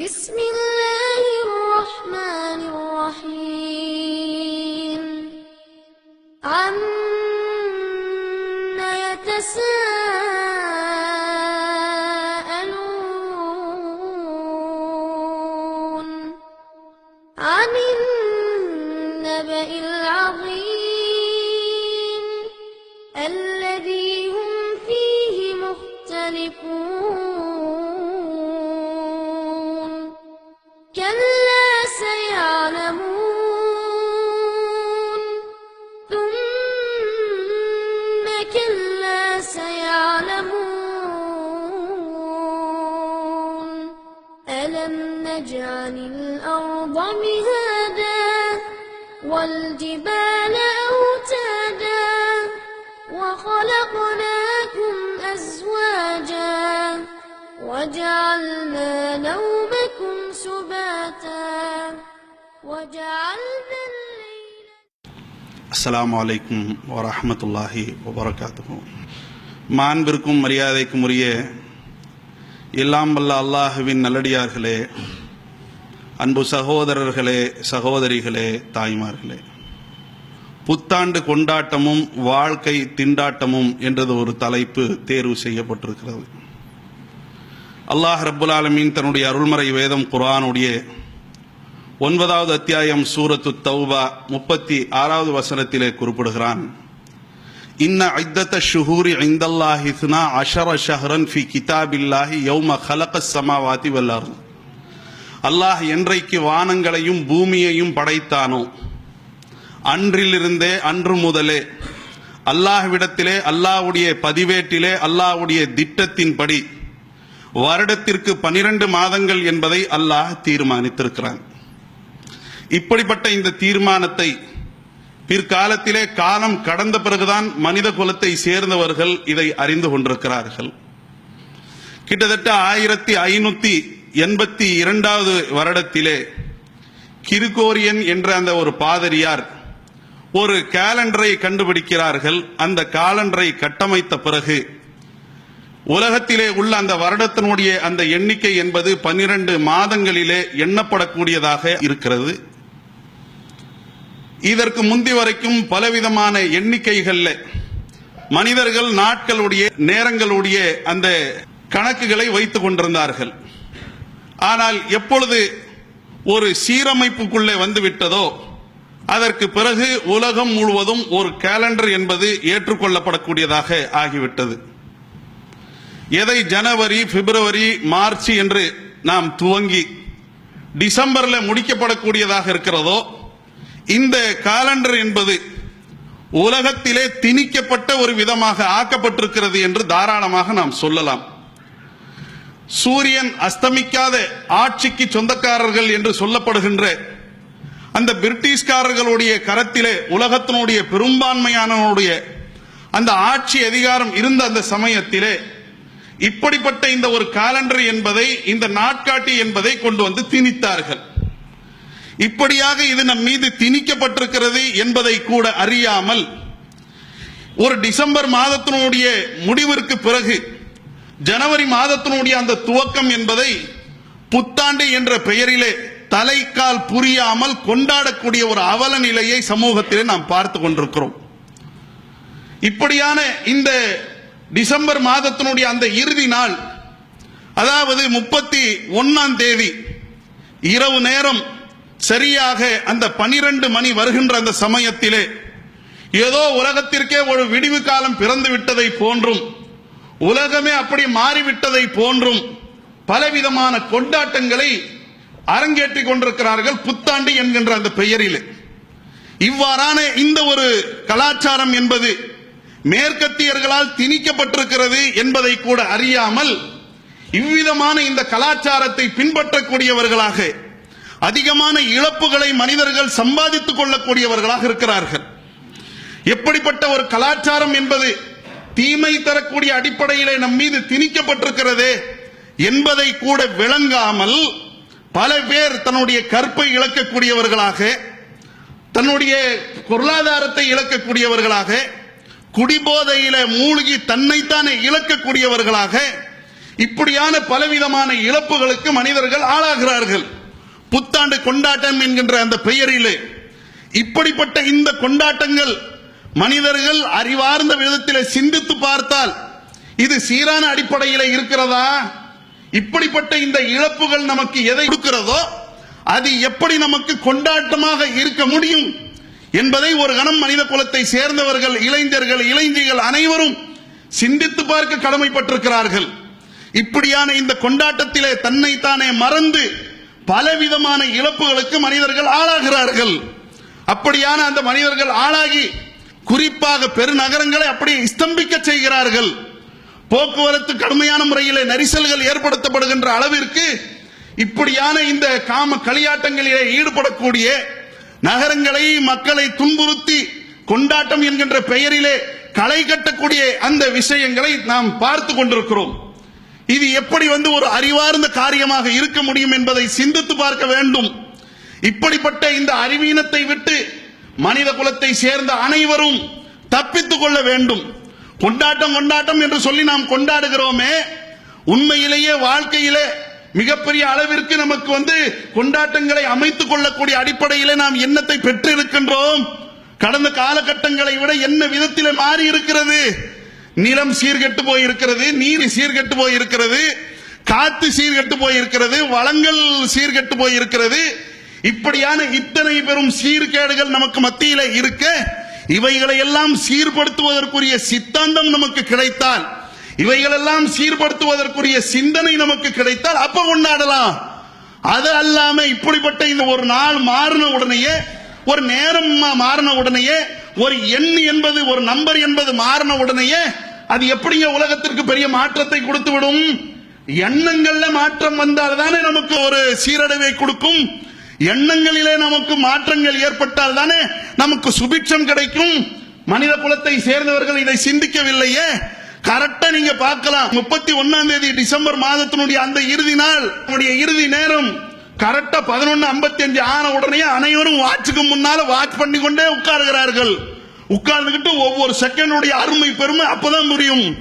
بسم الله وجعلنا نومكم سباتا وجعلنا الليل அஸ்ஸலாமு அலைக்கும் வரஹ்மத்துல்லாஹி வபரகாத்துஹு மாண்பிற்கும் மரியாதைக்கும் உரிய எல்லாம் வல்ல அல்லாஹுவின் நல்லடியார்களே அன்பு சகோதரர்களே சகோதரிகளே தாய்மார்களே புத்தாண்டு கொண்டாட்டமும் வாழ்க்கை திண்டாட்டமும் என்றது ஒரு தலைப்பு தேர்வு செய்யப்பட்டிருக்கிறது அல்லாஹ் ரப்புல் ஆலமீன் தன்னுடைய அருள்மறை வேதம் குரானுடைய ஒன்பதாவது அத்தியாயம் சூரத்து தௌபா முப்பத்தி ஆறாவது வசனத்திலே குறிப்பிடுகிறான். இன்ன ஐத்தத்த ஷுஹூரி ஐந்தல்லாஹி அஷர ஷஹரன் ஃபி கிதாபில்லாஹி யௌம ஹலக சமாவாதி வல்லார் அல்லாஹ் என்றைக்கு வானங்களையும் பூமியையும் படைத்தானோ அன்றிலிருந்தே அன்று முதலே அல்லாஹ்விடத்திலே அல்லாஹ்வுடைய பதிவேட்டிலே அல்லாஹ்வுடைய திட்டத்தின்படி வருடத்திற்கு பனிரெண்டு மாதங்கள் என்பதை அல்லாஹ் தீர்மானித்திருக்கிறான். இப்படிப்பட்ட இந்த தீர்மானத்தை பிற்காலத்திலே காலம் கடந்த பிறகுதான் மனித குலத்தை சேர்ந்தவர்கள் இதை அறிந்து கொண்டிருக்கிறார்கள். கிட்டத்தட்ட ஆயிரத்தி ஐநூத்தி எண்பத்தி இரண்டாவது வருடத்திலே கிருகோரியன் என்ற அந்த ஒரு பாதிரியார் ஒரு கேலண்டரை கண்டுபிடிக்கிறார்கள். அந்த காலண்டரை கட்டமைத்த பிறகு உலகத்திலே உள்ள அந்த வருடத்தினுடைய அந்த எண்ணிக்கை என்பது பன்னிரண்டு மாதங்களிலே எண்ணப்படக்கூடியதாக இருக்கிறது. இதற்கு முந்தி வரைக்கும் பலவிதமான எண்ணிக்கைகள்ல மனிதர்கள் நாட்களுடைய நேரங்களுடைய அந்த கணக்குகளை வைத்துக் கொண்டிருந்தார்கள். ஆனால் எப்பொழுது ஒரு சீரமைப்புக்குள்ளே வந்து விட்டதோ அதற்கு பிறகு உலகம் முழுவதும் ஒரு கேலண்டர் என்பது ஏற்றுக்கொள்ளப்படக்கூடியதாக ஆகிவிட்டது. எதை ஜனவரி பிப்ரவரி மார்ச் என்று நாம் துவங்கி டிசம்பர்ல முடிக்கப்படக்கூடியதாக இருக்கிறதோ இந்த காலண்டர் என்பது உலகத்திலே திணிக்கப்பட்ட ஒரு விதமாக ஆக்கப்பட்டிருக்கிறது என்று தாராளமாக நாம் சொல்லலாம். சூரியன் அஸ்தமிக்காத ஆட்சிக்கு சொந்தக்காரர்கள் என்று சொல்லப்படுகின்ற அந்த பிரிட்டிஷ்காரர்களுடைய கரத்திலே உலகத்தினுடைய பெரும்பான்மையானவனுடைய அந்த ஆட்சி அதிகாரம் இருந்த அந்த சமயத்திலே இப்படிப்பட்ட இந்த ஒரு காலண்டர் என்பதை இந்த நாட்காட்டி என்பதை கொண்டு வந்து திணித்தார்கள். இப்படியாக இது நம் மீது திணிக்கப்பட்டிருக்கிறது என்பதை கூட அறியாமல் ஒரு டிசம்பர் மாதத்தினுடைய முடிவிற்கு பிறகு ஜனவரி மாதத்தினுடைய அந்த துவக்கம் என்பதை புத்தாண்டு என்ற பெயரிலே தலைக்கால் புரியாமல் கொண்டாடக்கூடிய ஒரு அவல நிலையை சமூகத்திலே நாம் பார்த்து கொண்டிருக்கிறோம். இப்படியான இந்த டிசம்பர் மாதத்தினுடைய அந்த இறுதி நாள் அதாவது முப்பத்தி ஒன்னாம் தேதி இரவு நேரம் சரியாக அந்த பனிரெண்டு மணி வருகின்ற அந்த சமயத்திலே ஏதோ உலகத்திற்கே ஒரு விடிவு காலம் பிறந்து விட்டதை போன்றும் உலகமே அப்படி மாறிவிட்டதை போன்றும் பலவிதமான கொண்டாட்டங்களை அரங்கேற்றிக் கொண்டிருக்கிறார்கள் புத்தாண்டு என்கின்ற அந்த பெயரில். இவ்வாறான இந்த ஒரு கலாச்சாரம் என்பது மேற்கத்தியர்களால் திணிக்கப்பட்டிருக்கிறது என்பதை கூட அறியாமல் இவ்விதமான இந்த கலாச்சாரத்தை பின்பற்றக்கூடியவர்களாக அதிகமான இழப்புகளை மனிதர்கள் சம்பாதித்துக் கொள்ளக்கூடியவர்களாக இருக்கிறார்கள். எப்படிப்பட்ட ஒரு கலாச்சாரம் என்பது தீமை தரக்கூடிய அடிப்படையிலே நம் மீது திணிக்கப்பட்டிருக்கிறது என்பதை கூட விளங்காமல் பல பேர் தன்னுடைய கற்பை இழக்கக்கூடியவர்களாக தன்னுடைய பொருளாதாரத்தை இழக்கக்கூடியவர்களாக குடிபோதையில மூழ்கி தன்னைத்தானே இழக்கக்கூடியவர்களாக இப்படியான பலவிதமான இழப்புகளுக்கு மனிதர்கள் ஆளாகிறார்கள். புத்தாண்டு கொண்டாட்டம் என்கின்ற அந்த பெயரிலே இப்படிப்பட்ட இந்த கொண்டாட்டங்கள் மனிதர்கள் அறிவார்ந்த விதத்தில் சிந்தித்து பார்த்தால் இது சீரான அடிப்படையில் இருக்கிறதா? இப்படிப்பட்ட இந்த இழப்புகள் நமக்கு எதை கொடுக்கிறதோ அது எப்படி நமக்கு கொண்டாட்டமாக இருக்க முடியும்? என்பதை ஒரு கணம் மனித குலத்தை சேர்ந்தவர்கள் இளைஞர்கள் இளைஞிகள் அனைவரும் சிந்தித்து பார்க்க கடமைப்பட்டிருக்கிறார்கள். இப்படியான இந்த கொண்டாட்டத்திலே தன்னைத்தானே மறந்து பலவிதமான இழப்புகளுக்கு மனிதர்கள் ஆளாகிறார்கள். அப்படியான அந்த மனிதர்கள் ஆளாகி குறிப்பாக பெருநகரங்களை அப்படியே ஸ்தம்பிக்க செய்கிறார்கள். போக்குவரத்து கடுமையான முறையிலே நெரிசல்கள் ஏற்படுத்தப்படுகின்ற அளவிற்கு இப்படியான இந்த காம களியாட்டங்களிலே ஈடுபடக்கூடிய நகரங்களை மக்களை துன்புறுத்தி கொண்டாட்டம் என்கின்ற பெயரிலே களை கட்டக்கூடிய அந்த விஷயங்களை நாம் பார்த்து கொண்டிருக்கிறோம். இது எப்படி வந்து ஒரு அறிவார்ந்த காரியமாக இருக்க முடியும் என்பதை சிந்தித்து பார்க்க வேண்டும். இப்படிப்பட்ட இந்த அறிவீனத்தை விட்டு மனித குலத்தை சேர்ந்த அனைவரும் தப்பித்துக் கொள்ள வேண்டும். கொண்டாட்டம் கொண்டாட்டம் என்று சொல்லி நாம் கொண்டாடுகிறோமே உண்மையிலேயே வாழ்க்கையிலே மிகப்பெரிய அளவிற்கு நமக்கு வந்து கொண்டாட்டங்களை அமைத்துக் கொள்ளக்கூடிய அடிப்படையில நாம் எண்ணத்தை பெற்றிருக்கின்றோம். கடந்த காலகட்டங்களை விட என்ன விதத்தில் மாறி இருக்கிறது நிலம் சீர்கெட்டு போயிருக்கிறது நீர் சீர்கெட்டு போயிருக்கிறது காத்து சீர்கெட்டு போயிருக்கிறது வளங்கள் சீர்கெட்டு போயிருக்கிறது. இப்படியான இத்தனை பெரும் சீர்கேடுகள் நமக்கு மத்தியில இருக்க இவைகளை எல்லாம் சீர்படுத்துவதற்குரிய சித்தாந்தம் நமக்கு கிடைத்தால் இவைகளெல்லாம் சீர்படுத்துவதற்குரிய சிந்தனை நமக்கு கிடைத்தால் அப்ப கொண்டாடலாம். அது அல்லாம இப்படிப்பட்ட இந்த ஒரு நாள் மாறின உடனேயே ஒரு நேரம் மாறின உடனேயே ஒரு எண் என்பது ஒரு நம்பர் என்பது மாறின உடனேயே அது எப்படிங்க உலகத்திற்கு பெரிய மாற்றத்தை கொடுத்து விடும் எண்ணங்கள்ல மாற்றம் வந்தால் தானே நமக்கு ஒரு சீரடைவை கொடுக்கும். எண்ணங்களிலே நமக்கு மாற்றங்கள் ஏற்பட்டால் தானே நமக்கு சுபிட்சம் கிடைக்கும். மனித குலத்தை சேர்ந்தவர்கள் இதை சிந்திக்கவில்லையே. கரெக்டா நீங்க பார்க்கலாம். முப்பத்தி ஒன்னாம் தேதி டிசம்பர் மாதத்தினுடைய அந்த இறுதி நாள். இறுதி நேரம். கரெக்டா பதினொன்னு ஐம்பத்தி அஞ்சு ஆன உடனே அனைவரும் வாட்சுக்கு முன்னால வாட்ச் பண்ணி கொண்டே உட்காருகிறார்கள். உட்கார்ந்துகிட்டு ஒவ்வொரு செகண்டுடைய அருமை பெருமை அப்பதான் புரியும்.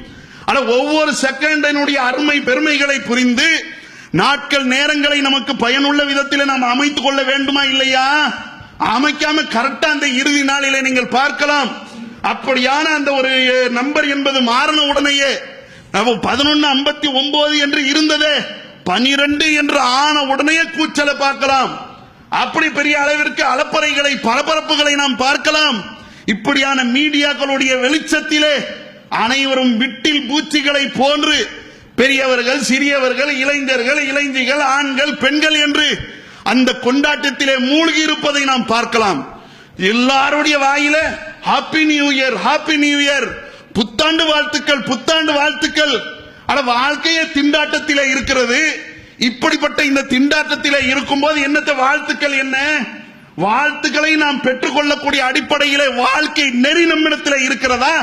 ஆனா ஒவ்வொரு செகண்டினுடைய அருமை பெருமைகளை புரிந்து நாட்கள் நேரங்களை நமக்கு பயனுள்ள விதத்தில் நாம் அமைத்துக் கொள்ள வேண்டுமா இல்லையா? அமைக்காம கரெக்டா அந்த இறுதி நாளிலே நீங்கள் பார்க்கலாம். அப்படியான அந்த ஒரு நம்பர் என்பது மாறின உடனேயே பதினொன்னு ஐம்பத்தி ஒன்பது என்று இருந்ததே பனிரெண்டு என்று ஆன உடனே கூச்சலை பார்க்கலாம். அப்படி பெரிய அளவிற்கு அலப்பறைகளை பரபரப்புகளை நாம் பார்க்கலாம். இப்படியான மீடியாக்களுடைய வெளிச்சத்திலே அனைவரும் விட்டில் பூச்சிகளை போன்று பெரியவர்கள் சிறியவர்கள் இளைஞர்கள் இளைஞிகள் ஆண்கள் பெண்கள் என்று அந்த கொண்டாட்டத்திலே மூழ்கி இருப்பதை நாம் பார்க்கலாம். எல்லாருடைய வாயில happy new year happy new year புத்தாண்டு வாழ்த்துக்கள் புத்தாண்டு வாழ்த்துக்கள். ஆனா வாழ்க்கையே திண்டாட்டத்தில் இருக்கிறது. இப்படிப்பட்ட இந்த திண்டாட்டத்தில் இருக்கும்போது என்னத்த வாழ்த்துக்கள் என்ன? வாழ்த்துக்களை நாம் பெற்றுக்கொள்ளக்கூடிய அடிப்படையிலே வாழ்க்கை நெறி நம்மிடத்தில் இருக்கிறதா?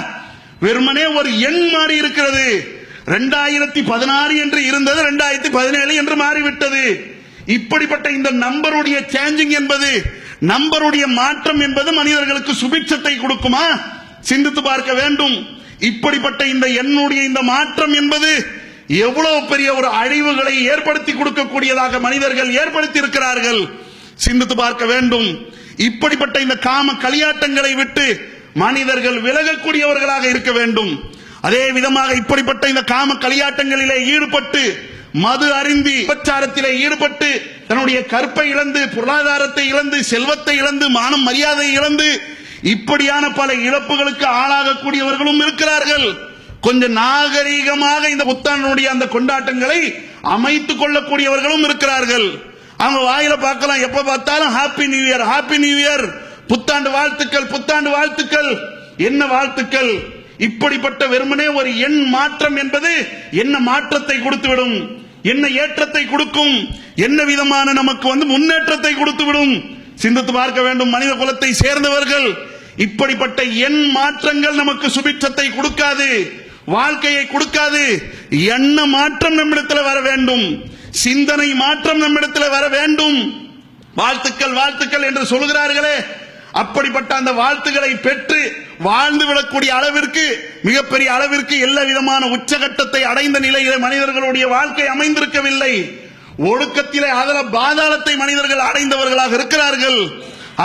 வெறுமனே ஒரு எண் மாறி இருக்கிறது. ரெண்டாயிரத்தி பதினாறு என்று இருந்தது ரெண்டாயிரத்தி பதினேழு என்று மாறிவிட்டது. இப்படிப்பட்ட இந்த நம்பருடைய சேஞ்சிங் என்பது நம்பருடைய மாற்றம் என்பது மனிதர்களுக்கு சுபிட்சத்தை கொடுக்குமா? சிந்தித்து பார்க்க வேண்டும். இப்படிப்பட்ட இந்த என்னுடைய இந்த மாற்றம் என்பது எவ்வளவு பெரிய ஒரு அழிவுகளை ஏற்படுத்தி கொடுக்கக்கூடியதாக மனிதர்கள் ஏற்படுத்தி இருக்கிறார்கள் சிந்தித்து பார்க்க வேண்டும். இப்படிப்பட்ட இந்த காம களியாட்டங்களை விட்டு மனிதர்கள் விலகக்கூடியவர்களாக இருக்க வேண்டும். அதே விதமாக இப்படிப்பட்ட இந்த காம களியாட்டங்களிலே ஈடுபட்டு மது அருந்தி உபச்சாரத்திலே ஈடுபட்டு தன்னுடைய கற்பை இழந்து பொருளாதாரத்தை இழந்து செல்வத்தை இழந்து மானம் மரியாதை இழந்து இப்படியான பல இழப்புகளுக்கு ஆளாகக்கூடியவர்களும் இருக்கிறார்கள். கொஞ்சம் நாகரீகமாக இந்த புத்தாண்டனுடைய அந்த கொண்டாட்டங்களை அமைத்துக் கொள்ளக்கூடியவர்களும் இருக்கிறார்கள். அவங்க வாயில பார்க்கலாம் எப்ப பார்த்தாலும் happy new year happy new year புத்தாண்டு வாழ்த்துக்கள் புத்தாண்டு வாழ்த்துக்கள். என்ன வாழ்த்துக்கள்? இப்படிப்பட்ட வெறுமனே ஒரு எண் மாற்றம் என்பது என்ன மாற்றத்தை கொடுத்துவிடும்? என்ன ஏற்றத்தை கொடுக்கும்? என்ன விதமான நமக்கு வந்து முன்னேற்றத்தை கொடுத்துவிடும்? சிந்தித்து பார்க்க வேண்டும். மனித குலத்தை சேர்ந்தவர்கள் இப்படிப்பட்ட எண் மாற்றங்கள் நமக்கு சுபிட்சத்தை கொடுக்காது வாழ்க்கையை கொடுக்காது. எண்ண மாற்றம் நம்மிடத்தில் வர வேண்டும். சிந்தனை மாற்றம் நம்மிடத்தில் வர வேண்டும். வாழ்த்துக்கள் வாழ்த்துக்கள் என்று சொல்கிறார்களே அப்படிப்பட்ட அந்த வாழ்த்துக்களை பெற்று வாழ்ந்து விடக்கூடிய அளவிற்கு மிகப்பெரிய அளவிற்கு எல்லா விதமான உச்சகட்டத்தை அடைந்த நிலையில மனிதர்களுடைய வாழ்க்கை அமைந்திருக்கவில்லை. ஒழுக்கத்திலே அதல பாதாளத்தை மனிதர்கள் அடைந்தவர்களாக இருக்கிறார்கள்.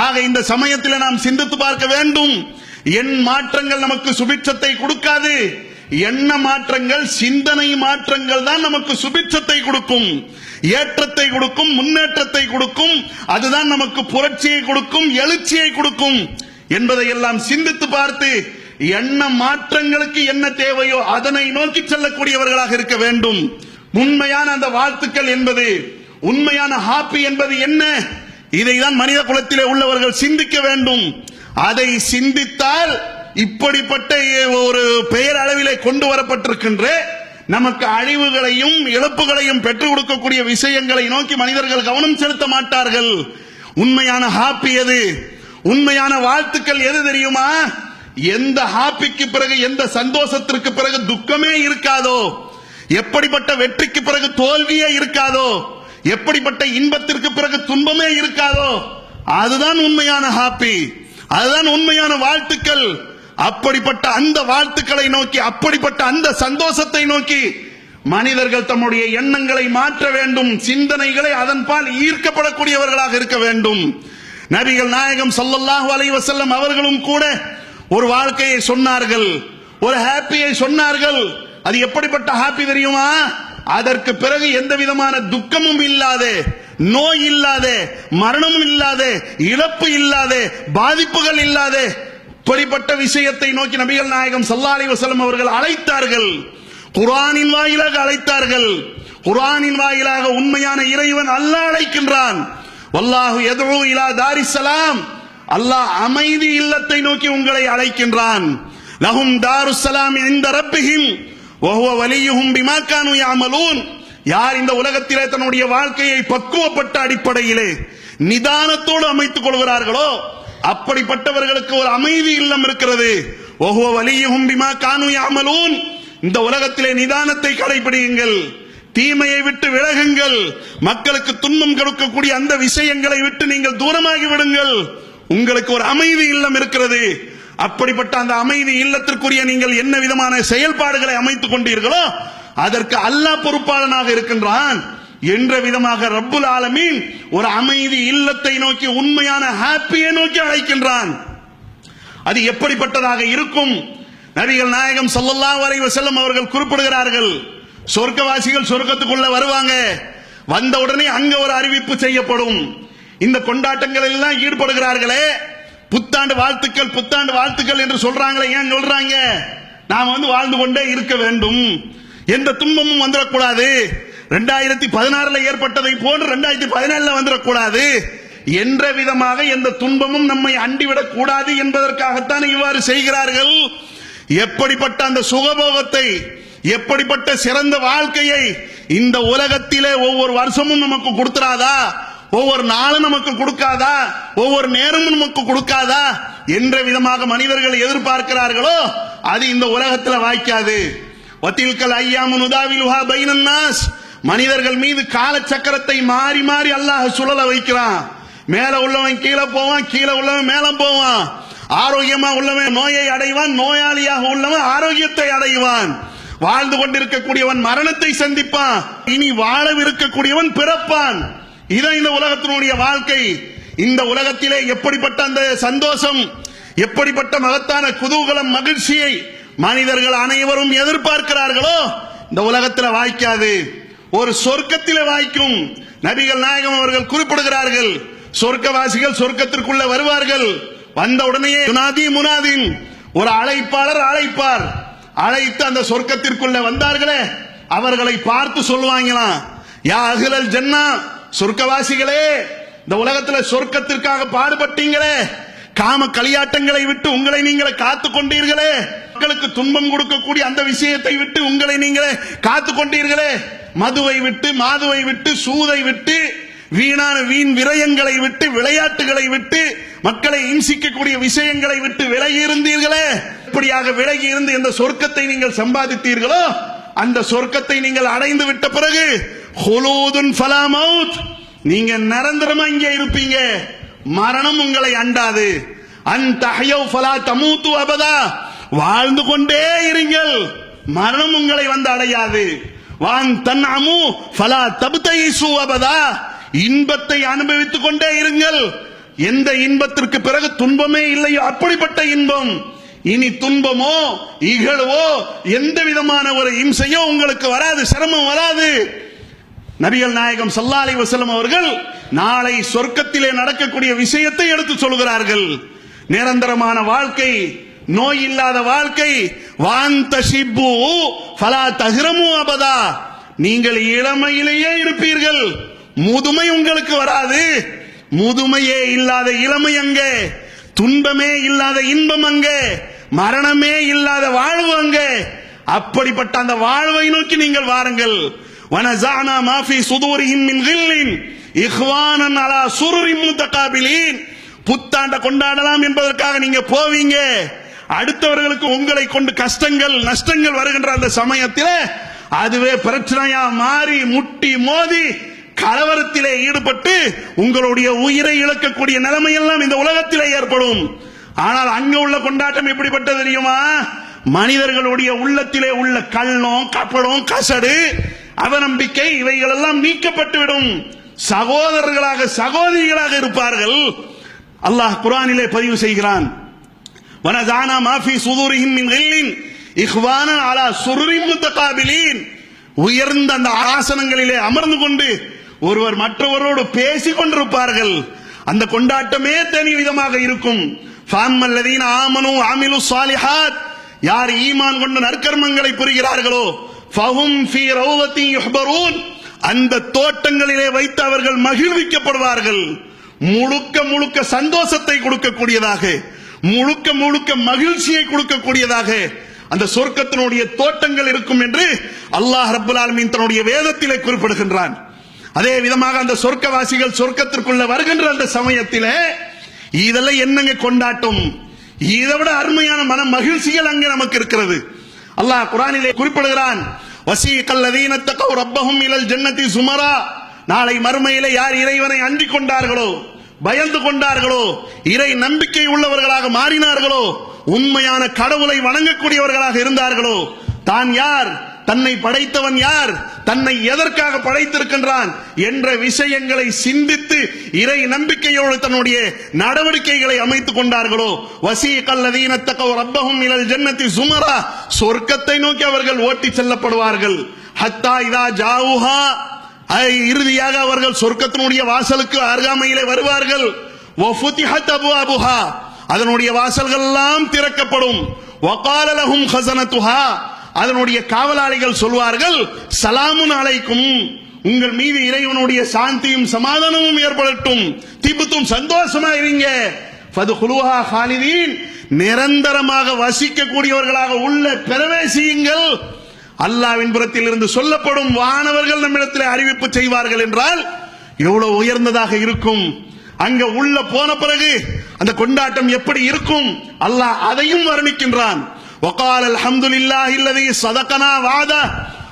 ஆக இந்த சமயத்தில் நாம் சிந்தித்து பார்க்க வேண்டும். என் மாற்றங்கள் நமக்கு சுபிட்சத்தை கொடுக்காது. எண்ண மாற்றங்கள் சிந்தனை மாற்றங்கள் தான் நமக்கு சுபிட்சத்தை கொடுக்கும். ஏற்றத்தை கொடுக்கும் முன்னேற்றத்தை கொடுக்கும். அதுதான் நமக்கு புரட்சியை கொடுக்கும் எழுச்சியை கொடுக்கும் என்பதை எல்லாம் சிந்தித்து பார்த்து என்ன மாற்றங்களுக்கு என்ன தேவையோ அதனை நோக்கி செல்லக்கூடியவர்களாக இருக்க வேண்டும். உண்மையான அந்த வாழ்த்துக்கள் என்பது உண்மையான ஹாப்பி என்பது என்ன? இதைதான் மனித குலத்திலே உள்ளவர்கள் சிந்திக்க வேண்டும். அதை சிந்தித்தால் இப்படிப்பட்ட ஒரு பெயர் அளவிலே கொண்டு வரப்பட்டிருக்கின்ற நமக்கு அழிவுகளையும் இழப்புகளையும் பெற்றுக் கொடுக்கக்கூடிய விஷயங்களை நோக்கி மனிதர்கள் கவனம் செலுத்த மாட்டார்கள். உண்மையான ஹாப்பி எது? உண்மையான வாழ்த்துக்கள் எது தெரியுமா? எந்த ஹாப்பிக்கு பிறகு எந்த சந்தோஷத்திற்கு பிறகு துக்கமே இருக்காதோ? எப்படிப்பட்ட வெற்றிக்கு பிறகு தோல்வியே இருக்காதோ? எப்படிப்பட்ட இன்பத்திற்கு பிறகு துன்பமே இருக்காதோ? அதுதான் உண்மையான ஹாப்பி அதுதான் உண்மையான வாழ்த்துக்கள். அப்படிப்பட்ட அந்த வாழ்த்துக்களை நோக்கி அப்படிப்பட்ட அந்த சந்தோஷத்தை நோக்கி மனிதர்கள் தம்முடைய எண்ணங்களை மாற்ற வேண்டும் சிந்தனைகளை அதன்பால் ஈர்க்கப்படக்கூடியவர்களாக இருக்க வேண்டும். நபிகள் நாயகம் சொல்லல்லாஹு அலைவசல்லம் அவர்களும் கூட ஒரு வாழ்க்கையை சொன்னார்கள். ஒரு ஹாப்பியை சொன்னார்கள். அது எப்படிப்பட்ட ஹாப்பி தெரியுமா? அதற்கு பிறகு எந்த விதமான துக்கமும் இல்லாத நோய் இல்லாத மரணமும் இல்லாத இழப்பு இல்லாத பாதிப்புகள் இல்லாத இப்படிப்பட்ட விஷயத்தை நோக்கி நபிகள் நாயகம் சல்லாலி வசலம் அவர்கள் அழைத்தார்கள். குரானின் வாயிலாக அழைத்தார்கள். குரானின் வாயிலாக உண்மையான இறைவன் அல்லாஹ் அழைக்கின்றான். வல்லாஹு எதுவும் இலா தாரிஸ்ஸலாம் அல்லாஹ் அமைதி இல்லத்தை நோக்கி உங்களை அழைக்கின்றான். லஹும் தாருஸ்ஸலாம் இந்த ரப்பிஹிம். வஹுவ வலியுகும் பிமாக்கானு யாமலூன் யார் இந்த உலகத்திலே தன்னுடைய வாழ்க்கையை பக்குவப்பட்ட அடிப்படையிலே நிதானத்தோடு அமைத்துக் கொள்கிறார்களோ அப்படிப்பட்டவர்களுக்கு ஒரு அமைதி இல்லம் இருக்கிறது. ஒஹுவ வலியும் பிமா கானூ இந்த உலகத்திலே நிதானத்தை கடைபிடியுங்கள். தீமையை விட்டு விலகுங்கள். மக்களுக்கு துன்பம் கொடுக்கக்கூடிய அந்த விஷயங்களை விட்டு நீங்கள் தூரமாகி விடுங்கள். உங்களுக்கு ஒரு அமைதி இல்லம் இருக்கிறது. அப்படிப்பட்ட அந்த அமைதி இல்லத்திற்குரிய நீங்கள் என்ன விதமான செயல்பாடுகளை அமைத்துக் கொண்டீர்களோ அதற்கு அல்லாஹ் பொறுப்பாளனாக இருக்கின்றான். என்ற விதமாக ரப்புல் ஆலமீன் ஒரு அமைதி இல்லத்தை நோக்கி உண்மையான ஹாப்பியை நோக்கி அழைக்கின்றான். அது எப்படிப்பட்டதாக இருக்கும்? நபிகள் நாயகம் ஸல்லல்லாஹு வரை செல்லும் அவர்கள் குறிப்பிடுகிறார்கள். சொர்க்கவாசிகள் சொர்க்கத்துக்குள்ள வருவாங்க. வந்த உடனே அங்க ஒரு அறிவிப்பு செய்யப்படும். இந்த கொண்டாட்டங்களில் எல்லாம் ஈடுபடுகிறார்களே. புத்தாண்டு வாழ்த்துக்கள் புத்தாண்டு வாழ்த்துக்கள் என்று சொல்றாங்களே ஏன் சொல்றாங்க? நாம் வந்து வாழ்ந்து கொண்டே இருக்க வேண்டும். எந்த துன்பமும் வந்துடக்கூடாது. ரெண்டாயிரத்தி பதினாறுல ஏற்பட்டதை போன்று ரெண்டாயிரத்தி பதினேழுல வந்துடக்கூடாது. என்ற விதமாக எந்த துன்பமும் நம்மை அண்டிவிடக் கூடாது என்பதற்காகத்தான் இவ்வாறு செய்கிறார்கள். எப்படிப்பட்ட அந்த சுகபோகத்தை எப்படிப்பட்ட சிறந்த வாழ்க்கையை இந்த உலகத்திலே ஒவ்வொரு வருஷமும் நமக்கு கொடுத்துறாதா ஒவ்வொரு நாளும் நமக்கு கொடுக்காதா? ஒவ்வொரு நேரமும் நமக்கு கொடுக்காதா? என்ற விதமாக மனிதர்கள் எதிர்பார்க்கிறார்களோ அது இந்த உலகத்தில் வாய்க்காது. வத்தில்கல் ஐயாமுன் உதாவிலுஹா பைனன் நாஸ் மனிதர்கள் மீது காலச்சக்கரத்தை மாறி மாறி அல்லாஹ் சுழல வைக்கிறான். மேல உள்ளவன் கீழே போவான் கீழே உள்ளவன் மேல போவான். ஆரோக்கியமா உள்ளவன் நோயை அடைவான் நோயாளியாக உள்ளவன் ஆரோக்கியத்தை அடைவான். வாழ்ந்து கொண்டிருக்கக்கூடியவன் மரணத்தை சந்திப்பான். இனி வாழவிருக்கக்கூடியவன் பிறப்பான். இதான் இந்த உலகத்தினுடைய வாழ்க்கை. இந்த உலகத்திலே எப்படிப்பட்ட அந்த சந்தோஷம் எப்படிப்பட்ட மகத்தான குதூகலம் மகிழ்ச்சியை மனிதர்கள் அனைவரும் எதிர்பார்க்கிறார்களோ இந்த உலகத்தில் வாய்க்காது. ஒரு சொர்க்கத்திலே வாய்க்கும். நபிகள் நாயகம் அவர்கள் குறிப்பிடுகிறார்கள். சொர்க்கவாசிகள் சொர்க்கத்திற்குள்ள வருவார்கள். வந்த உடனேயே முனாதி முனாதின் ஒரு அழைப்பாளர் அழைப்பார். அழைத்து அந்த சொர்க்கத்திற்குள்ள வந்தார்களே அவர்களை பார்த்து சொல்லுவாங்களாம் யா அகிலல் ஜன்னா சொர்க்கவாசிகளே இந்த உலகத்துல சொர்க்கத்திற்காக பாடுபட்டீங்களே காம களியாட்டங்களை விட்டு உங்களை நீங்களே காத்து கொண்டீர்களே மக்களுக்கு துன்பம் கொடுக்கக்கூடிய அந்த விஷயத்தை விட்டு உங்களை நீங்களே காத்து கொண்டீர்களே மதுவை விட்டு மாதுவை விட்டு சூதை விட்டு வீணான வீண் விரயங்களை விட்டு விளையாட்டுகளை விட்டு மக்களை இம்சிக்கக்கூடிய விஷயங்களை விட்டு விலகி இருந்தீர்களே இப்படியாக விலகி இருந்து இந்த சொர்க்கத்தை நீங்கள் சம்பாதித்தீர்களோ அந்த சொர்க்கத்தை நீங்கள் அடைந்து விட்ட பிறகு ஹுலூதுன் ஃபலா மவுத் நீங்க நிரந்தரமா இங்கே இருப்பீங்க. மரணம் உங்களை அண்டாது. அந்த தஹயவ் ஃபலா தமூத்து அபதா. வாழ்ந்து கொண்டே இருங்கள். மரணம் உங்களை வந்து அடையாது. வான் தன் அமு ஃபலா தபுதைசு அபதா. இன்பத்தை அனுபவித்துக் கொண்டே இருங்கள். எந்த இன்பத்திற்கு பிறகு துன்பமே இல்லையோ அப்படிப்பட்ட இன்பம். இனி துன்பமோ இகழ்வோ எந்த விதமான ஒரு இம்சையோ உங்களுக்கு வராது சிரமம் வராது. நபிகள் நாயகம் சல்லாலி வசலம் அவர்கள் நாளை சொர்க்கத்திலே நடக்கக்கூடிய விஷயத்தை எடுத்து சொல்கிறார்கள். நிரந்தரமான வாழ்க்கை நோய் இல்லாத வாழ்க்கை வாந்த ஷிப்பு ஃபலா தகிரமு அபதா. நீங்கள் இளமையிலேயே இருப்பீர்கள். முதுமை உங்களுக்கு வராது. முதுமையே இல்லாத இளமை அங்கே. துன்பமே இல்லாத இன்பம் அங்கே. மரணமே இல்லாத வாழ்வு அங்கே. அப்படிப்பட்ட அந்த வாழ்வை நோக்கி நீங்கள் வாருங்கள். வனசானா மாஃபி சுதூரிஹிம் மின் கில்லின் இஹ்வானன் அலா சுருரின் முத்தகாபிலீன். புத்தாண்ட கொண்டாடலாம் என்பதற்காக நீங்க போவீங்க. அடுத்தவர்களுக்கு உங்களை கொண்டு கஷ்டங்கள் நஷ்டங்கள் வருகின்ற அந்த சமயத்தில் அதுவே பிரச்சனையா மாறி முட்டி மோதி கலவரத்திலே ஈடுபட்டு உங்களுடைய உயிரை இழக்கக்கூடிய நிலைமை எல்லாம் இந்த உலகத்திலே ஏற்படும். ஆனால் அங்க உள்ள கொண்டாட்டம் எப்படிப்பட்டது தெரியுமா? மனிதர்களுடைய உள்ளத்திலே உள்ள கள்ளம் கப்படம் கசடு அவநம்பிக்கை இவைகள் எல்லாம் நீக்கப்பட்டுவிடும். சகோதரர்களாக சகோதரிகளாக இருப்பார்கள். அல்லாஹ் குரானிலே பதிவு செய்கிறான். வனதானா மாஃபி صدورهم மின் غل. இஹ்வான அலா سرر متقابلين. உயர்ந்த அந்த ஆசனங்களிலே அமர்ந்து கொண்டு ஒருவர் மற்றவரோடு பேசிக் கொண்டிருப்பார்கள். அந்த கொண்டாட்டமே தனி விதமாக இருக்கும். ஃபாம்மல்லதீன ஆமனு ஆமிலு சாலிஹாத் யார் ஈமான் கொண்ட நற்கர்மங்களை புரிகிறார்களோ ஃபஹும் ஃபீ ரௌதத்தி யுஹ்பரூன் அந்த தோட்டங்களிலே வைத்து அவர்கள் மகிழ்விக்கப்படுவார்கள். முழுக்க முழுக்க சந்தோஷத்தை கொடுக்கக்கூடியதாக. முழுக்க முழுக்க மகிழ்ச்சியை கொடுக்கக்கூடியதாக அந்த சொர்க்கத்தினுடைய தோட்டங்கள் இருக்கும் என்று அல்லாஹ் ரபுல் ஆலமீன் தன்னுடைய வேதத்திலே குறிப்பிடுகின்றான். அதே விதமாக அந்த சொர்க்கவாசிகள் சொர்க்கத்திற்குள்ள வருகின்ற அந்த சமயத்திலே இதெல்லாம் என்னங்க கொண்டாட்டம்? இதை விட அருமையான மன மகிழ்ச்சிகள் அங்கே நமக்கு இருக்கிறது. அல்லாஹ் குரானிலே குறிப்பிடுகிறான் வசீகல்லதீன ஒரு ரப்பஹும் இலல் ஜன்னதி சுமரா. நாளை மறுமையிலே யார் இறைவனை அண்டிக் கொண்டார்களோ? பயந்து கொண்டார்களோ? இறை நம்பிக்கை உள்ளவர்களாக மாறினார்களோ? உண்மையான கடவுளை வணங்கக்கூடியவர்களாக இருந்தார்களோ? தான் யார்? தன்னை படைத்தவன் யார்? தன்னை எதற்காக படைத்திருக்கின்றான்? என்ற விஷயங்களை சிந்தித்து இறை நம்பிக்கையோடு தன்னுடைய நடவடிக்கைகளை அமைத்துக் கொண்டார்களோ? வசி தகவ் ரப்பஹும் இலல் ஜன்னதி சுமரா. சொர்க்கத்தை நோக்கி அவர்கள் ஓட்டிச் செல்லப்படுவார்கள். ஹத்தா இதா ஜாவுஹா. இறுதியாக அவர்கள் சொர்க்கத்தினுடைய வாசலுக்கு அருகாமையிலே வருவார்கள். வஃபுதிஹத் அதனுடைய வாசல்கள் எல்லாம் திறக்கப்படும். வகால லஹும் அதனுடைய காவலாளிகள் சொல்வார்கள் சலாமுன் அலைக்கும். உங்கள் மீது இறைவனுடைய சாந்தியும் சமாதானமும் ஏற்படட்டும். திபுத்தும் சந்தோஷமா இருங்க நிரந்தரமாக வசிக்கக்கூடியவர்களாக உள்ள பிரவேசியுங்கள். அல்லாவின் புறத்தில் இருந்து சொல்லப்படும் வானவர்கள் நம்மிடத்தில் அறிவிப்பு செய்வார்கள் என்றால் எவ்வளவு உயர்ந்ததாக இருக்கும். அங்க உள்ள போன பிறகு அந்த கொண்டாட்டம் எப்படி இருக்கும்? அல்லாஹ் அதையும் வர்ணிக்கின்றான். வகால் அல்ஹம்துலில்லாஹி இல்லதை சதகனா வாத.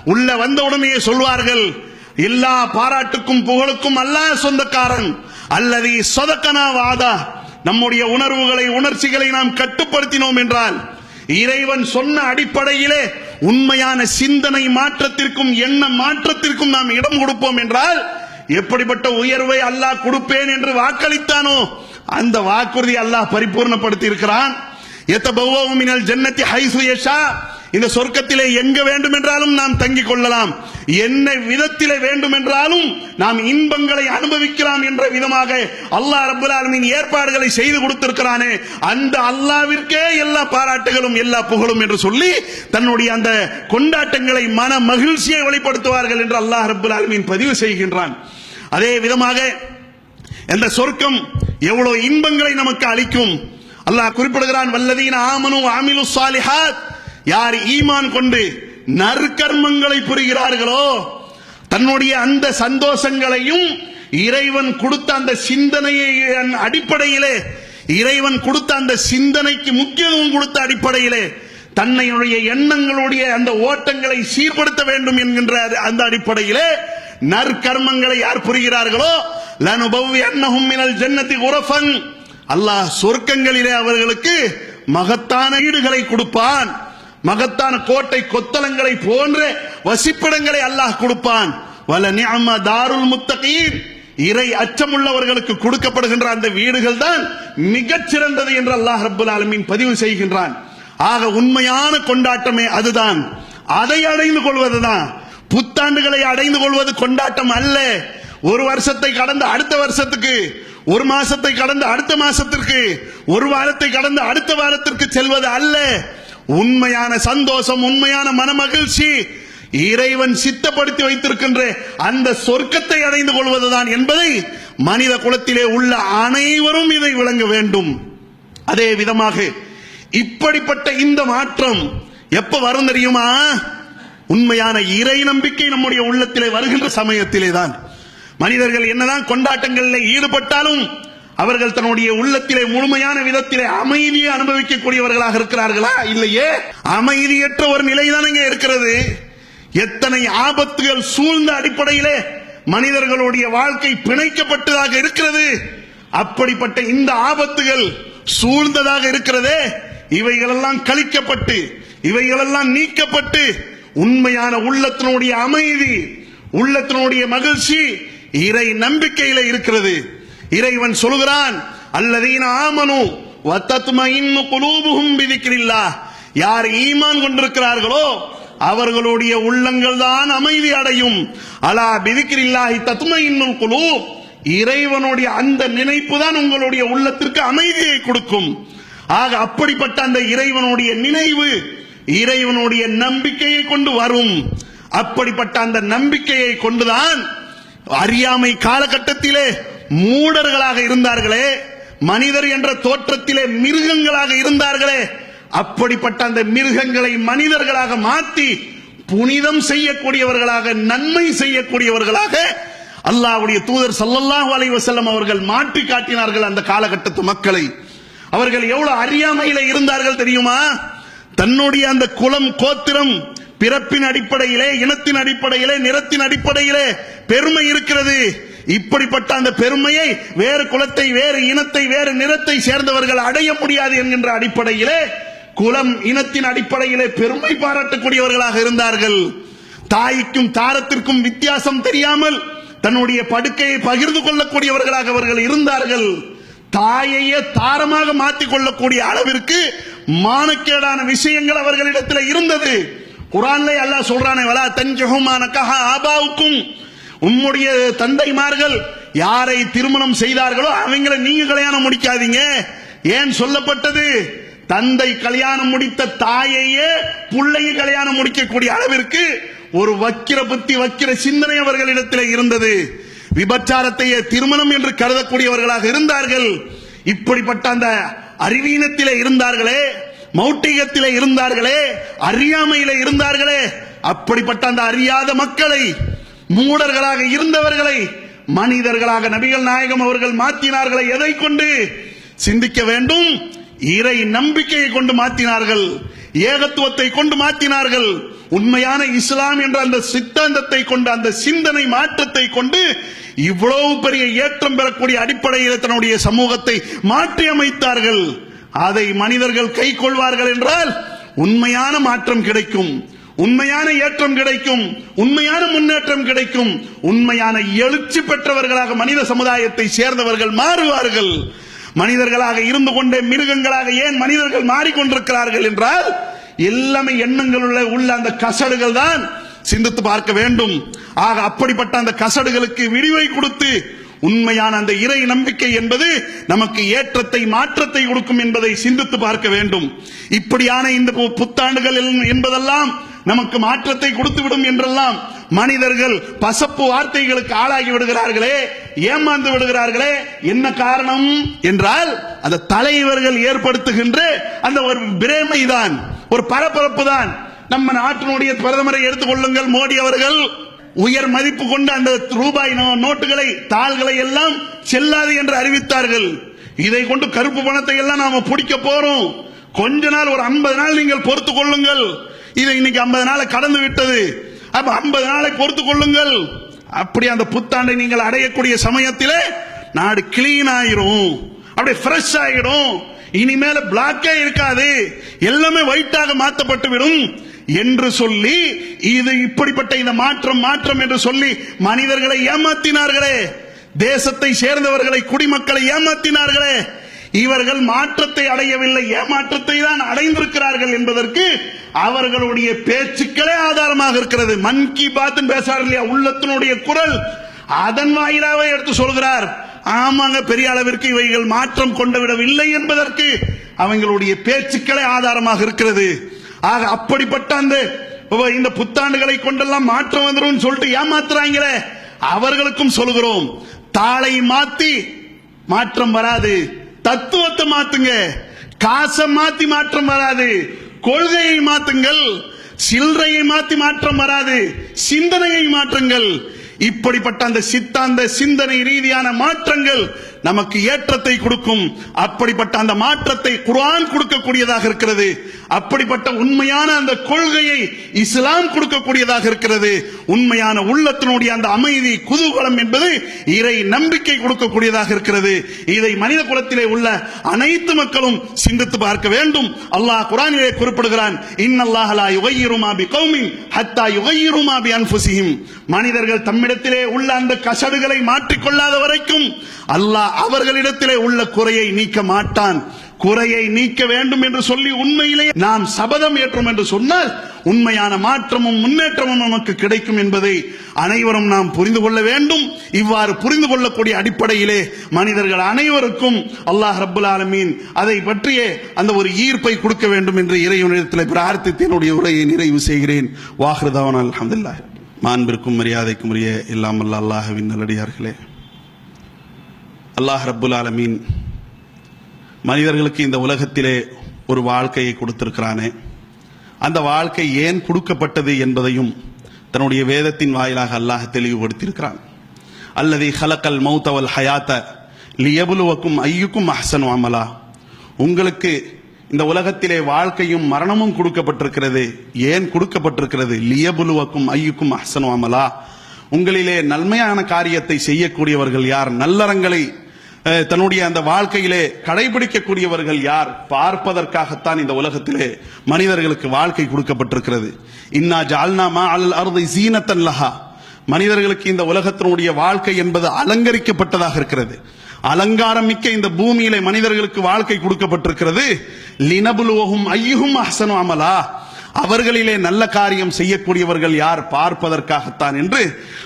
உள்ள வந்த உடனே சொல்வார்கள் எல்லா பாராட்டுக்கும் புகழுக்கும் அல்லாஹ் சொந்தக்காரன். அல்லது சொதக்கனா வாதா. நம்முடைய உணர்வுகளை உணர்ச்சிகளை நாம் கட்டுப்படுத்தினோம் என்றால் இறைவன் சொன்ன அடிப்படையிலே உண்மையான சிந்தனை மாற்றத்திற்கும் எண்ண மாற்றத்திற்கும் நாம் இடம் கொடுப்போம் என்றால் எப்படிப்பட்ட உயர்வை அல்லாஹ் கொடுப்பேன் என்று வாக்களித்தானோ அந்த வாக்குறுதி அல்லாஹ் பரிபூர்ணப்படுத்தி இருக்கிறான் எத்த மினல் ஜன்னத்தி ஹைசு யஷா இந்த சொர்க்கத்திலே எங்க வேண்டும் என்றாலும் நாம் தங்கிக் கொள்ளலாம். என்ன விதத்திலே வேண்டும் என்றாலும் நாம் இன்பங்களை அனுபவிக்கலாம் என்ற விதமாக அல்லாஹ் ரப்பல் ஏற்பாடுகளை செய்து கொடுத்திருக்கிறானே. அந்த அல்லாவிற்கே எல்லா பாராட்டுகளும் எல்லா புகழும் என்று சொல்லி தன்னுடைய அந்த கொண்டாட்டங்களை மன மகிழ்ச்சியை வெளிப்படுத்துவார்கள் என்று அல்லாஹ் ரப்பல் பதிவு செய்கின்றான். அதே விதமாக இந்த சொர்க்கம் எவ்வளவு இன்பங்களை நமக்கு அளிக்கும். அல்லாஹ் குறிப்பிடுகிறான் வல்லதீன ஆமனு ஆமிலு சாலிஹாத் யார் ஈமான் கொண்டு நற்கர்மங்களை புரிகிறார்களோ தன்னுடைய அந்த சந்தோஷங்களையும் இறைவன் கொடுத்த அந்த சிந்தனையை அடிப்படையிலே இறைவன் கொடுத்த அந்த சிந்தனைக்கு முக்கியத்துவம் கொடுத்த அடிப்படையிலே தன்னையுடைய எண்ணங்களுடைய அந்த ஓட்டங்களை சீர்படுத்த வேண்டும் என்கின்ற அந்த அடிப்படையிலே நற்கர்மங்களை யார் புரிகிறார்களோ லனுபவ்வி அன்னஹும் மினல் ஜன்னதி உரஃபன். அல்லாஹ் சொர்க்கங்களிலே அவர்களுக்கு மகத்தான ஈடுகளை கொடுப்பான். மகத்தான கோட்டை கொத்தலங்களை போன்ற வசிப்பிடங்களை அல்லாஹ் கொடுப்பான். வல நிஅம தாருல் முத்தகீன். இறை அச்சமுள்ளவர்களுக்கு கொடுக்கப்படுகின்ற அந்த வீடுகள் தான் மிகச்சிறந்தது என்று அல்லாஹ் ரப்பல் ஆலமீன் பதிவு செய்கின்றான். ஆக உண்மையான கொண்டாட்டமே அதுதான். அதை அடைந்து கொள்வதுதான். புத்தாண்டுகளை அடைந்து கொள்வது கொண்டாட்டம் அல்ல. ஒரு வருஷத்தை கடந்து அடுத்த வருஷத்துக்கு ஒரு மாசத்தை கடந்து அடுத்த மாசத்திற்கு ஒரு வாரத்தை கடந்து அடுத்த வாரத்திற்கு செல்வது அல்ல. உண்மையான சந்தோஷம் உண்மையான மனமகிழ்ச்சி இறைவன் சித்தப்படுத்தி வைத்திருக்கின்ற அந்த சொர்க்கத்தை அடைந்து கொள்வதுதான் என்பதை மனித குலத்திலே உள்ள அனைவரும் இதை விளங்க வேண்டும். அதே விதமாக இப்படிப்பட்ட இந்த மாற்றம் எப்ப வரும் தெரியுமா? உண்மையான இறை நம்பிக்கை நம்முடைய உள்ளத்திலே வருகின்ற சமயத்திலே தான். மனிதர்கள் என்னதான் கொண்டாட்டங்களில் ஈடுபட்டாலும் அவர்கள் தன்னுடைய உள்ளத்திலே முழுமையான விதத்திலே அமைதியை அனுபவிக்கக்கூடியவர்களாக இருக்கிறார்களா? இல்லையே. அமைதியற்ற ஒரு நிலைதான் இங்கே இருக்கிறது. எத்தனை ஆபத்துகள் சூழ்ந்த அடிப்படையிலே மனிதர்களுடைய வாழ்க்கை பிணைக்கப்பட்டதாக இருக்கிறது. அப்படிப்பட்ட இந்த ஆபத்துகள் சூழ்ந்ததாக இருக்கிறதே. இவைகளெல்லாம் கழிக்கப்பட்டு இவைகளெல்லாம் நீக்கப்பட்டு உண்மையான உள்ளத்தினுடைய அமைதி உள்ளத்தினுடைய மகிழ்ச்சி இறை நம்பிக்கையில இருக்கிறது. இறைவன் சொல்கிறான் அல்லதீன ஆமனு வத்தத்மயின்னு குலூபுகும் விதிக்கிறில்லா யார் ஈமான் கொண்டிருக்கிறார்களோ அவர்களுடைய உள்ளங்கள் தான் அமைதி அடையும். அலா பிதிக்ரில்லாஹி தத்மஇன்னுல் குலூப். இறைவனுடைய அந்த நினைப்பு தான் உங்களுடைய உள்ளத்திற்கு அமைதியை கொடுக்கும். ஆக அப்படிப்பட்ட அந்த இறைவனுடைய நினைவு இறைவனுடைய நம்பிக்கையை கொண்டு வரும். அப்படிப்பட்ட அந்த நம்பிக்கையை கொண்டுதான் அறியாமை காலகட்டத்திலே மூடர்களாக இருந்தார்களே மனிதர் என்ற தோற்றத்திலே மிருகங்களாக இருந்தார்களே அப்படிப்பட்ட அந்த மிருகங்களை மனிதர்களாக மாற்றி புனிதம் செய்யக்கூடியவர்களாக நன்மை செய்யக்கூடியவர்களாக அல்லாவுடைய தூதர் சல்லல்லாஹு அலைவசல்லம் அவர்கள் மாற்றி காட்டினார்கள் அந்த காலகட்டத்து மக்களை. அவர்கள் எவ்வளவு அறியாமையில இருந்தார்கள் தெரியுமா? தன்னுடைய அந்த குலம் கோத்திரம் பிறப்பின் அடிப்படையிலே இனத்தின் அடிப்படையிலே நிறத்தின் அடிப்படையிலே பெருமை இருக்கிறது. இப்படிப்பட்ட அந்த பெருமையை வேறு குலத்தை வேறு இனத்தை வேறு நிறத்தை சேர்ந்தவர்கள் அடைய முடியாது என்கின்ற அடிப்படையிலே குலம் இனத்தின் அடிப்படையிலே பெருமை பாராட்டக்கூடியவர்களாக இருந்தார்கள். தாய்க்கும் தாரத்திற்கும் வித்தியாசம் தெரியாமல் தன்னுடைய படுக்கையை பகிர்ந்து கொள்ளக்கூடியவர்களாக அவர்கள் இருந்தார்கள். தாயையே தாரமாக மாற்றிக் கொள்ளக்கூடிய அளவிற்கு மானக்கேடான விஷயங்கள் அவர்களிடத்தில் இருந்தது. குரான்ல அல்லாஹ் சொல்றானே வலா தஞ்சகுமானக்காக ஆபாவுக்கும் உம்முடைய தந்தைமார்கள் யாரை திருமணம் செய்தார்களோ அவங்களை நீங்க கல்யாணம் முடிக்காதீங்க. ஏன் சொல்லப்பட்டது? தந்தை கல்யாணம் முடித்த தாயையே புள்ளையை கல்யாணம் முடிக்கக்கூடிய அளவிற்கு ஒரு வக்கிர புத்தி வக்கிர சிந்தனை அவர்களிடத்தில் இருந்தது. விபச்சாரத்தையே திருமணம் என்று கருதக்கூடியவர்களாக இருந்தார்கள். இப்படிப்பட்ட அந்த அறிவீனத்திலே இருந்தார்களே மௌட்டிகத்திலே இருந்தார்களே அறியாமையிலே இருந்தார்களே அப்படிப்பட்ட அந்த அறியாத மக்களை மூடர்களாக இருந்தவர்களை மனிதர்களாக நபிகள் நாயகம் அவர்கள் மாற்றினார்களை எதை கொண்டு? சிந்திக்க வேண்டும். இறை நம்பிக்கையை கொண்டு மாற்றினார்கள் ஏகத்துவத்தை கொண்டு மாற்றினார்கள் உண்மையான இஸ்லாம் என்ற அந்த சித்தாந்தத்தை கொண்டு அந்த சிந்தனை மாற்றத்தை கொண்டு இவ்வளவு பெரிய ஏற்றம் பெறக்கூடிய அடிப்படையில் தன்னுடைய சமூகத்தை மாற்றி அமைத்தார்கள். அதை மனிதர்கள் கை கொள்வார்கள் என்றால் உண்மையான மாற்றம் கிடைக்கும். உண்மையான ஏற்றம் கிடைக்கும் உண்மையான முன்னேற்றம் கிடைக்கும். உண்மையான எழுச்சி பெற்றவர்களாக மனித சமுதாயத்தை சேர்ந்தவர்கள் மாறுவார்கள். மனிதர்களாக இருந்து கொண்டே மிருகங்களாக ஏன் மனிதர்கள் மாறிக்கொண்டிருக்கிறார்கள் என்றால் எல்லாமே எண்ணங்களுள்ள உள்ள அந்த கசடுகள் தான் சிந்தித்து பார்க்க வேண்டும். ஆக அப்படிப்பட்ட அந்த கசடுகளுக்கு விடிவை கொடுத்து உண்மையான அந்த இறை நம்பிக்கை என்பது நமக்கு ஏற்றத்தை மாற்றத்தை கொடுக்கும் என்பதை சிந்தித்து பார்க்க வேண்டும். இப்படியான இந்த பு- புத்தாண்டுகள் என்பதெல்லாம் நமக்கு மாற்றத்தை கொடுத்து விடும் என்றெல்லாம் மனிதர்கள் பசப்பு வார்த்தைகளுக்கு ஆளாகி விடுகிறார்களே ஏமாந்து விடுகிறார்களே. என்ன காரணம் என்றால் அந்த தலைவர்கள் ஏற்படுத்துகின்ற அந்த ஒரு பிரேமைதான் ஒரு பரபரப்பு தான் நம்ம நாட்டினுடைய பிரதமரை எடுத்துக்கொள்ளுங்கள் மோடி அவர்கள். உயர் மதிப்பு கொண்ட அந்த ரூபாய் நோ- நோட்டுகளை தாள்களை எல்லாம் செல்லாது என்று அறிவித்தார்கள். இதை கொண்டு கருப்பு பணத்தை எல்லாம் நாம பிடிக்க போறோம். கொஞ்ச நாள் ஒரு 50 நாள் நீங்கள் பொறுத்து கொள்ளுங்கள். இது இன்னைக்கு 50 நாளை கடந்து விட்டது. அப்ப 50 நாளை பொறுத்து கொள்ளுங்கள். அப்படி அந்த புத்தாண்டை நீங்கள் அடையக்கூடிய சமயத்திலே நாடு கிளீன் ஆயிரும். அப்படியே ஃப்ரெஷ் ஆயிடும். இனிமேல பிளாக்கே இருக்காது. எல்லாமே ஒயிட்டாக மாற்றப்பட்டு விடும் என்று சொல்லி இது இப்படிப்பட்ட இந்த மாற்றம் மாற்றம் என்று சொல்லி மனிதர்களை ஏமாத்தினார்களே. தேசத்தை சேர்ந்தவர்களை குடிமக்களை ஏமாத்தினார்களே. இவர்கள் மாற்றத்தை அடையவில்லை ஏமாற்றத்தை தான் அடைந்திருக்கிறார்கள் என்பதற்கு அவர்களுடைய பேச்சுக்களே ஆதாரமாக இருக்கிறது. மன் கி பாத் பேசார் இல்லையா? உள்ளத்தினுடைய குரல் அதன் வாயிலாக எடுத்து சொல்கிறார். ஆமாங்க பெரிய அளவிற்கு இவைகள் மாற்றம் கொண்டு விடவில்லை என்பதற்கு அவங்களுடைய பேச்சுக்களே ஆதாரமாக இருக்கிறது. ஆக அப்படிப்பட்ட அந்த இந்த புத்தாண்டுகளை கொண்டெல்லாம் மாற்றம் வந்துடும் சொல்லிட்டு ஏமாத்துறாங்களே. அவர்களுக்கும் சொல்கிறோம் தாளை மாத்தி மாற்றம் வராது. தத்துவத்தை மாத்துங்க. காசை மாத்தி மாற்றம் வராது. கொள்கையை மாத்துங்கள். சில்லறையை மாத்தி மாற்றம் வராது. சிந்தனையை மாற்றுங்கள். இப்படிப்பட்ட அந்த சித்தாந்த சிந்தனை ரீதியான மாற்றங்கள் நமக்கு ஏற்றத்தை கொடுக்கும். அப்படிப்பட்ட அந்த மாற்றத்தை குரான் கொடுக்கக்கூடியதாக இருக்கிறது. அப்படிப்பட்ட உண்மையான அந்த கொள்கையை இஸ்லாம் கொடுக்கக்கூடியதாக இருக்கிறது. உண்மையான உள்ளத்தினுடைய அந்த அமைதி குதூகலம் என்பது இறை நம்பிக்கை கொடுக்கக்கூடியதாக இருக்கிறது. இதை மனித குலத்திலே உள்ள அனைத்து மக்களும் சிந்தித்து பார்க்க வேண்டும். அல்லாஹ் குரானிலே குறிப்பிடுகிறான் இன்னல்லாஹலா யுகையிருமா பி கௌமின் ஹத்தா யுகையிருமா பி அன்ஃபுசிஹிம் மனிதர்கள் தம்மிடத்திலே உள்ள அந்த கசடுகளை மாற்றிக்கொள்ளாத வரைக்கும் அல்லாஹ் அவர்களிடத்திலே உள்ள குறையை நீக்க மாட்டான். குறையை நீக்க வேண்டும் என்று சொல்லி உண்மையிலே நாம் சபதம் ஏற்றோம் என்று சொன்னால் உண்மையான மாற்றமும் முன்னேற்றமும் நமக்கு கிடைக்கும் என்பதை அனைவரும் நாம் புரிந்து கொள்ள வேண்டும். இவ்வாறு புரிந்து கொள்ளக்கூடிய அடிப்படையிலே மனிதர்கள் அனைவருக்கும் அல்லாஹ் ரபுல் ஆலமீன் அதை பற்றிய அந்த ஒரு ஈர்ப்பை கொடுக்க வேண்டும் என்று இறைவனிடத்தில் பிரார்த்தித்து என்னுடைய உரையை நிறைவு செய்கிறேன். வாஹ்ருதாவன் அலமதுல்லா மாண்பிற்கும் மரியாதைக்கும் உரிய இல்லாமல் அல்லாஹவின் நல்லடியார்களே. அல்லாஹ் ரப்புல் ஆலமீன் மனிதர்களுக்கு இந்த உலகத்திலே ஒரு வாழ்க்கையை கொடுத்திருக்கிறானே. அந்த வாழ்க்கை ஏன் கொடுக்கப்பட்டது என்பதையும் தன்னுடைய வேதத்தின் வாயிலாக அல்லாஹ் தெளிவுபடுத்தியிருக்கிறான். அல்லது ஹலக்கல் மௌத்தவல் ஹயாத்த லியபுலுவக்கும் ஐயுக்கும் அஹ்சனு அமலா. உங்களுக்கு இந்த உலகத்திலே வாழ்க்கையும் மரணமும் கொடுக்கப்பட்டிருக்கிறது. ஏன் கொடுக்கப்பட்டிருக்கிறது? லியபுலுவக்கும் ஐயுக்கும் அஹ்சனு அமலா. உங்களிலே நன்மையான காரியத்தை செய்யக்கூடியவர்கள் யார்? நல்லறங்களை தன்னுடைய அந்த வாழ்க்கையிலே கடைபிடிக்கக்கூடியவர்கள் யார்? பார்ப்பதற்காகத்தான் இந்த உலகத்திலே மனிதர்களுக்கு வாழ்க்கை கொடுக்கப்பட்டிருக்கிறது. இன்னா ஜால்னாமா அல் அருதை சீனத்தன் லஹா. மனிதர்களுக்கு இந்த உலகத்தினுடைய வாழ்க்கை என்பது அலங்கரிக்கப்பட்டதாக இருக்கிறது. அலங்காரம் மிக்க இந்த பூமியிலே மனிதர்களுக்கு வாழ்க்கை கொடுக்கப்பட்டிருக்கிறது. லினபுலுவகும் ஐயுகும் அஹ்சனு அமலா. அவர்களிலே நல்ல காரியம் செய்யக்கூடியவர்கள் யார் பார்ப்பதற்காகத்தான் என்று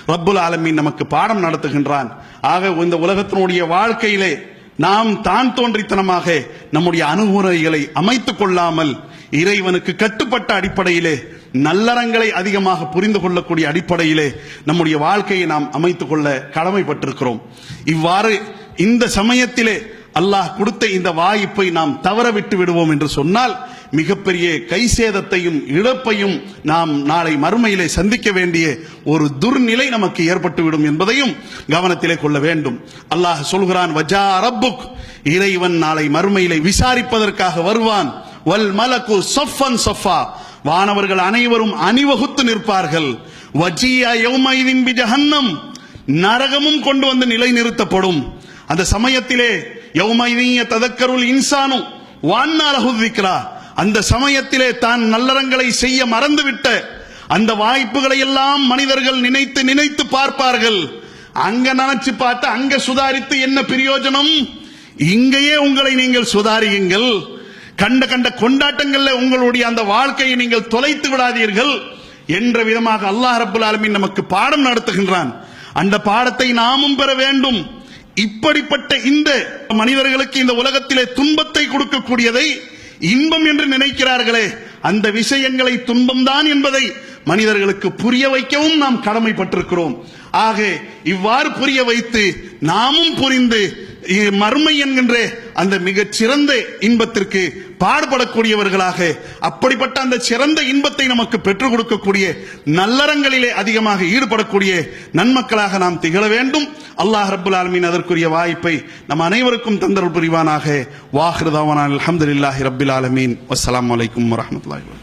ரப்புல் ஆலமீன் நமக்கு பாடம் நடத்துகின்றான். ஆக இந்த உலகத்தினுடைய வாழ்க்கையிலே நாம் தான் தோன்றித்தனமாக நம்முடைய அணுகுமுறைகளை அமைத்துக் கொள்ளாமல் இறைவனுக்கு கட்டுப்பட்ட அடிப்படையிலே நல்லறங்களை அதிகமாக புரிந்து கொள்ளக்கூடிய அடிப்படையிலே நம்முடைய வாழ்க்கையை நாம் அமைத்துக் கொள்ள கடமைப்பட்டிருக்கிறோம். இவ்வாறு இந்த சமயத்திலே அல்லாஹ் கொடுத்த இந்த வாய்ப்பை நாம் தவற விட்டு விடுவோம் என்று சொன்னால் மிகப்பெரிய கை சேதத்தையும் இழப்பையும் நாம் நாளை மறுமையிலே சந்திக்க வேண்டிய ஒரு துர்நிலை நமக்கு ஏற்பட்டுவிடும் என்பதையும் கவனத்திலே கொள்ள வேண்டும். அல்லாஹ் சொல்கிறான் வஜா ரப்புக். இறைவன் நாளை மறுமையிலே விசாரிப்பதற்காக வருவான். வல் மலக்கு சஃபன் சஃபா. வானவர்கள் அனைவரும் அணிவகுத்து நிற்பார்கள். வஜியா யௌமைதின் பி ஜஹன்னம் நரகமும் கொண்டு வந்து நிலைநிறுத்தப்படும். அந்த சமயத்திலே யௌமைதிய ததக்கருள் இன்சானு. வான்னாலகுதிக்கிறா அந்த சமயத்திலே தான் நல்லறங்களை செய்ய மறந்துவிட்ட அந்த வாய்ப்புகளை எல்லாம் மனிதர்கள் நினைத்து நினைத்து பார்ப்பார்கள். அங்க நினைச்சு பார்த்து அங்க சுதாரித்து என்ன பிரயோஜனம்? இங்கேயே உங்களை நீங்கள் சுதாரியுங்கள். கண்ட கண்ட கொண்டாட்டங்கள்ல உங்களுடைய அந்த வாழ்க்கையை நீங்கள் தொலைத்து விடாதீர்கள் என்ற விதமாக அல்லாஹ் ரப்புல் ஆலமின் நமக்கு பாடம் நடத்துகின்றான். அந்த பாடத்தை நாமும் பெற வேண்டும். இப்படிப்பட்ட இந்த மனிதர்களுக்கு இந்த உலகத்திலே துன்பத்தை கொடுக்கக்கூடியதை இன்பம் என்று நினைக்கிறார்களே. அந்த விஷயங்களை துன்பம்தான் என்பதை மனிதர்களுக்கு புரிய வைக்கவும் நாம் கடமைப்பட்டிருக்கிறோம். ஆக இவ்வாறு புரிய வைத்து நாமும் புரிந்து மறுமை என்கின்ற அந்த மிகச் சிறந்த இன்பத்திற்கு பாடுபடக்கூடியவர்களாக அப்படிப்பட்ட அந்த சிறந்த இன்பத்தை நமக்கு பெற்றுக் கொடுக்கக்கூடிய நல்லறங்களிலே அதிகமாக ஈடுபடக்கூடிய நன்மக்களாக நாம் திகழ வேண்டும். அல்லாஹ் ரபுல் ஆலமின் அதற்குரிய வாய்ப்பை நம் அனைவருக்கும் தந்தருள் புரிவானாக. வாஹிருதாவான அல்ஹம்துலில்லாஹி ரப்பில் ஆலமீன். வஸ்ஸலாமு வலைக்கம் வரமத்துல